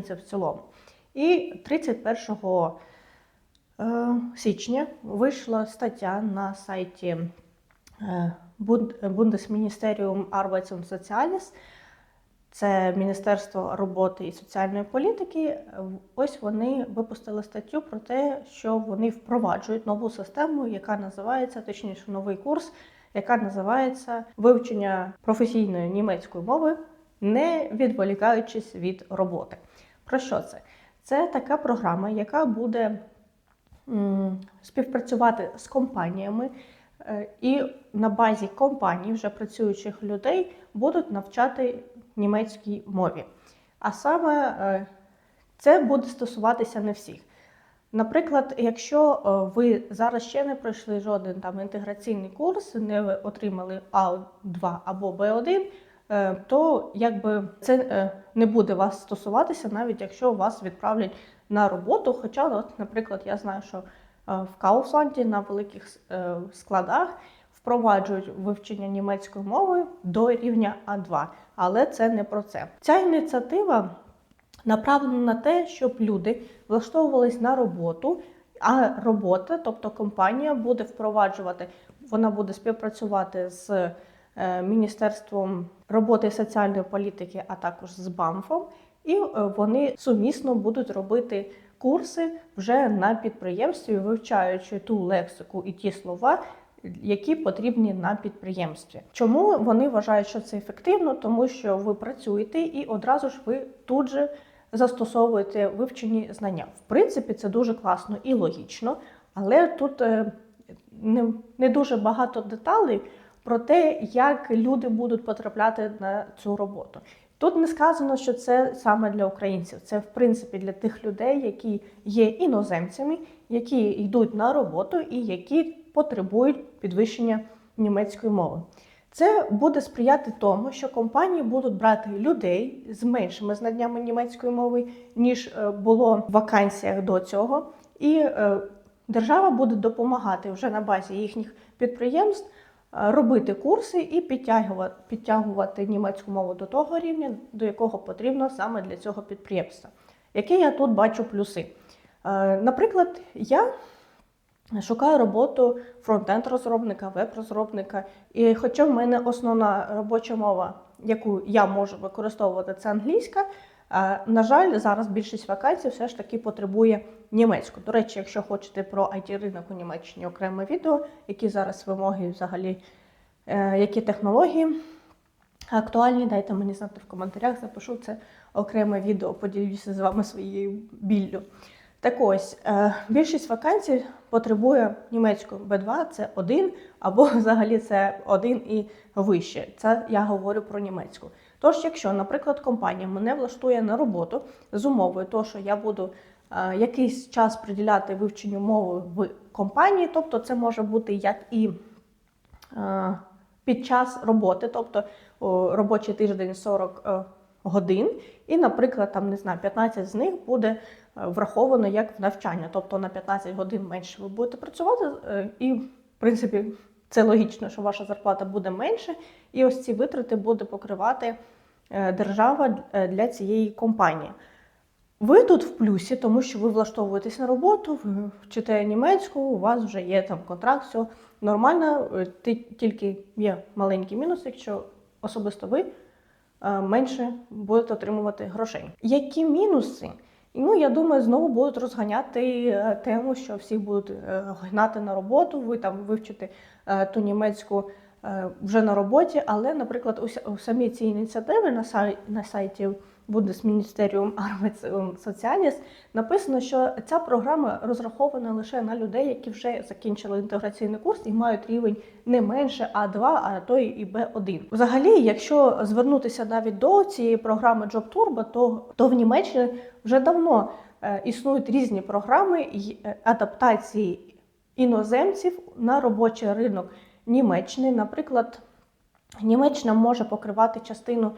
це в цілому. І 31 е, січня вийшла стаття на сайті е, Bundesministerium Arbeits und це Міністерство роботи і соціальної політики. Ось вони випустили статтю про те, що вони впроваджують нову систему, яка називається, точніше, новий курс, яка називається вивчення професійної німецької мови, не відволікаючись від роботи. Про що це? Це така програма, яка буде співпрацювати з компаніями, е, і на базі компаній, вже працюючих людей, будуть навчати німецькій мові. А саме е, це буде стосуватися не всіх. Наприклад, якщо е, ви зараз ще не пройшли жоден там інтеграційний курс, не отримали А2 або Б1, е, то якби це е, не буде вас стосуватися, навіть якщо вас відправлять на роботу. Хоча, от, наприклад, я знаю, що е, в Кауфланді на великих е, складах впроваджують вивчення німецької мови до рівня А2, але це не про це. Ця ініціатива направлена на те, щоб люди влаштовувались на роботу, а робота, тобто компанія, буде впроваджувати, вона буде співпрацювати з е, Міністерством роботи соціальної політики, а також з БАМФом, і е, вони сумісно будуть робити курси вже на підприємстві, вивчаючи ту лексику і ті слова, які потрібні на підприємстві. Чому вони вважають, що це ефективно? Тому що ви працюєте і одразу ж ви тут же застосовуєте вивчені знання. В принципі, це дуже класно і логічно, але тут е, не, не дуже багато деталей про те, як люди будуть потрапляти на цю роботу. Тут не сказано, що це саме для українців. Це в принципі для тих людей, які є іноземцями, які йдуть на роботу і які потребують підвищення німецької мови. Це буде сприяти тому, що компанії будуть брати людей з меншими знаннями німецької мови, ніж е, було в вакансіях до цього, і е, держава буде допомагати вже на базі їхніх підприємств робити курси і підтягувати, підтягувати німецьку мову до того рівня, до якого потрібно саме для цього підприємства. Які я тут бачу плюси? Е, Наприклад, я Шукаю роботу фронтенд розробника, веб-розробника. І хоча в мене основна робоча мова, яку я можу використовувати, це англійська. На жаль, зараз більшість вакансій все ж таки потребує німецьку. До речі, якщо хочете про it ринок у Німеччині окреме відео, які зараз вимоги, взагалі, е, які технології актуальні, дайте мені знати в коментарях, запишу це окреме відео, поділюся з вами своєю біллю. Так ось, е, більшість вакансій потребує німецької B2, це 1, або взагалі це 1 і вище. Це я говорю про німецьку. Тож, якщо, наприклад, компанія мене влаштує на роботу з умовою, того, що я буду е, якийсь час приділяти вивченню мови в компанії, тобто це може бути як і е, під час роботи, тобто робочий тиждень 40 е, годин, і, наприклад, там не знаю, 15 з них буде враховано як в навчання, тобто на 15 годин менше ви будете працювати, і в принципі це логічно, що ваша зарплата буде менше, і ось ці витрати буде покривати е, держава е, для цієї компанії. Ви тут в плюсі, тому що ви влаштовуєтесь на роботу, ви вчите німецьку, у вас вже є там контракт, все нормально. е, тільки є маленький мінус, якщо особисто ви менше будете отримувати грошей. Які мінуси? Ну, я думаю, знову будуть розганяти е, тему, що всі будуть е, гнати на роботу, ви там вивчите е, ту німецьку вже на роботі. Але, наприклад, у самі ці ініціативи на сайті, сайті Bundesministerium Arbeits und написано, що ця програма розрахована лише на людей, які вже закінчили інтеграційний курс і мають рівень не менше А2, а то і Б1. Взагалі, якщо звернутися навіть до цієї програми Job Turbo, то, то в Німеччині вже давно е, існують різні програми й, е, адаптації іноземців на робочий ринок Німеччини. Наприклад, Німеччина може покривати частину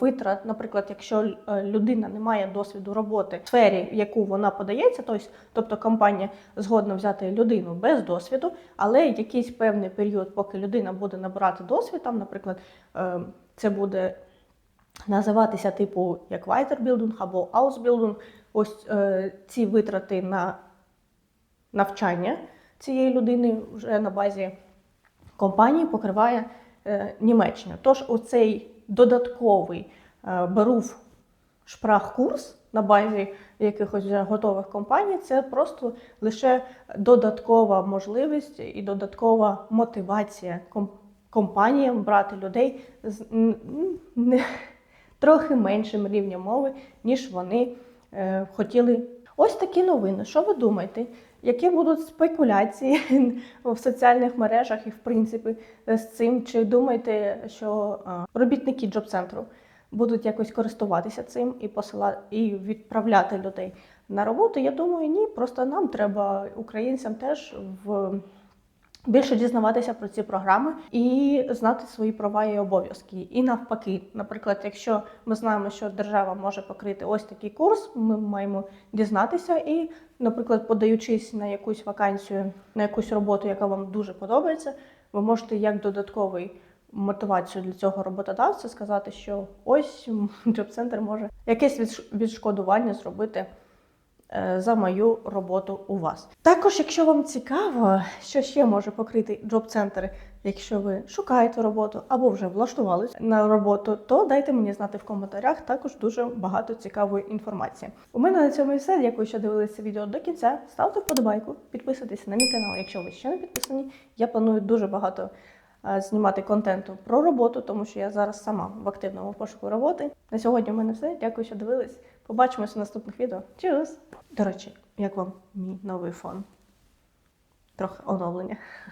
витрат, наприклад, якщо е, людина не має досвіду роботи в сфері, в яку вона подається, тобто, компанія згодна взяти людину без досвіду, але якийсь певний період, поки людина буде набирати досвід, там, наприклад, е, це буде називатися типу як Weiterbildung або Ausbildung. Ось е, ці витрати на навчання цієї людини вже на базі компанії покриває е, Німеччина. Тож оцей додатковий е, берув шпрах-курс на базі якихось вже готових компаній, це просто лише додаткова можливість і додаткова мотивація компаніям брати людей з не, трохи меншим рівнем мови, ніж вони е, хотіли. Ось такі новини. Що ви думаєте? Які будуть спекуляції в соціальних мережах і в принципі з цим? Чи думаєте, що е, робітники джоб-центру будуть якось користуватися цим і посилати і відправляти людей на роботу? Я думаю, ні. Просто нам треба українцям теж в більше дізнаватися про ці програми і знати свої права і обов'язки. І навпаки, наприклад, якщо ми знаємо, що держава може покрити ось такий курс, ми маємо дізнатися і, наприклад, подаючись на якусь вакансію, на якусь роботу, яка вам дуже подобається, ви можете як додатковий мотивацію для цього роботодавця сказати, що ось джоб-центр може якесь відшкодування зробити за мою роботу у вас. Також, якщо вам цікаво, що ще може покрити джоб-центр, якщо ви шукаєте роботу або вже влаштувалися на роботу, то дайте мені знати в коментарях. Також дуже багато цікавої інформації. У мене на цьому і все. Дякую, що дивилися відео до кінця. Ставте вподобайку, підписуйтесь на мій канал, якщо ви ще не підписані. Я планую дуже багато е, знімати контенту про роботу, тому що я зараз сама в активному пошуку роботи. На сьогодні у мене все. Дякую, що дивились. Побачимося в наступних відео. Чус! До речі, як вам мій новий фон? Трохи оновлення.